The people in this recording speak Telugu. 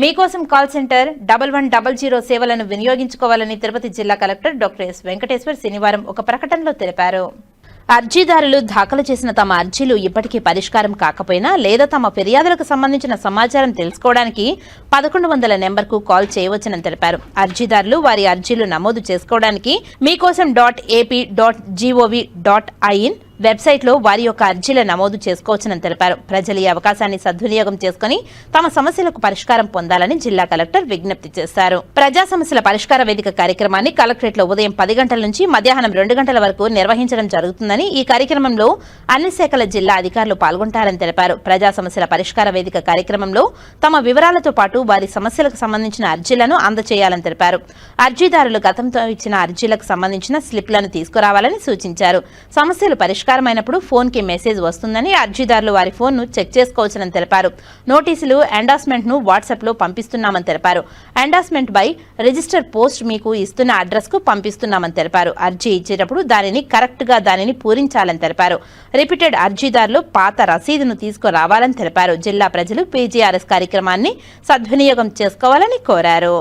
మీకోసం call centre double one double zero సేవలను వినియోగించుకోవాలని తిరుపతి జిల్లా కలెక్టర్ డాక్టర్ ఎస్ వెంకటేశ్వర్ శనివారం ఒక ప్రకటనలో తెలిపారు. అర్జీదారులు దాఖలు చేసిన తమ అర్జీలు ఇప్పటికీ పరిష్కారం కాకపోయినా లేదా తమ ఫిర్యాదులకు సంబంధించిన సమాచారం తెలుసుకోవడానికి పదకొండు వందల నెంబర్కు కాల్ చేయవచ్చని తెలిపారు. అర్జీదారులు వారి అర్జీలు నమోదు చేసుకోవడానికి మీకోసం dot AP dot GOV dot IN వెబ్సైట్లో వారి యొక్క అర్జీల నమోదు చేసుకోవచ్చని తెలిపారు. ప్రజలు ఈ అవకాశాన్ని సద్వినియోగం చేసుకుని తమ సమస్యలకు పరిష్కారం పొందాలని జిల్లా కలెక్టర్ విజ్ఞప్తి చేశారు. ప్రజా సమస్యల పరిష్కార వేదిక కార్యక్రమాన్ని కలెక్టరేట్లో ఉదయం పది గంటల నుంచి మధ్యాహ్నం రెండు గంటల వరకు నిర్వహించడం జరుగుతుందని ఈ కార్యక్రమంలో అన్ని శాఖల జిల్లా అధికారులు పాల్గొంటారని తెలిపారు. ప్రజా సమస్యల పరిష్కార వేదిక కార్యక్రమంలో తమ వివరాలతో పాటు వారి సమస్యలకు సంబంధించిన అర్జీలను అందజేయాలని తెలిపారు. అర్జీదారులు గతంతో ఇచ్చిన అర్జీలకు సంబంధించిన స్లిప్లను తీసుకురావాలని సూచించారు. సమస్యలు పరిష్కారమైనప్పుడు ఫోన్కి మెసేజ్ వస్తుందని అర్జీదారులు వారి ఫోన్ను చెక్ చేసుకోవచ్చునని తెలిపారు. నోటీసులు ఎండాస్మెంట్ను వాట్సాప్లో పంపిస్తున్నామని తెలిపారు. ఎండాస్మెంట్ బై రిజిస్టర్ పోస్ట్ మీకు ఇస్తున్న అడ్రస్కు పంపిస్తున్నామని తెలిపారు. అర్జీ ఇచ్చేటప్పుడు దానిని కరెక్ట్గా దానిని పూరించాలని తెలిపారు. రిపీటెడ్ అర్జీదారులు పాత రసీదును తీసుకురావాలని తెలిపారు. జిల్లా ప్రజలు పీజీఆర్ఎస్ కార్యక్రమాన్ని సద్వినియోగం చేసుకోవాలని కోరారు.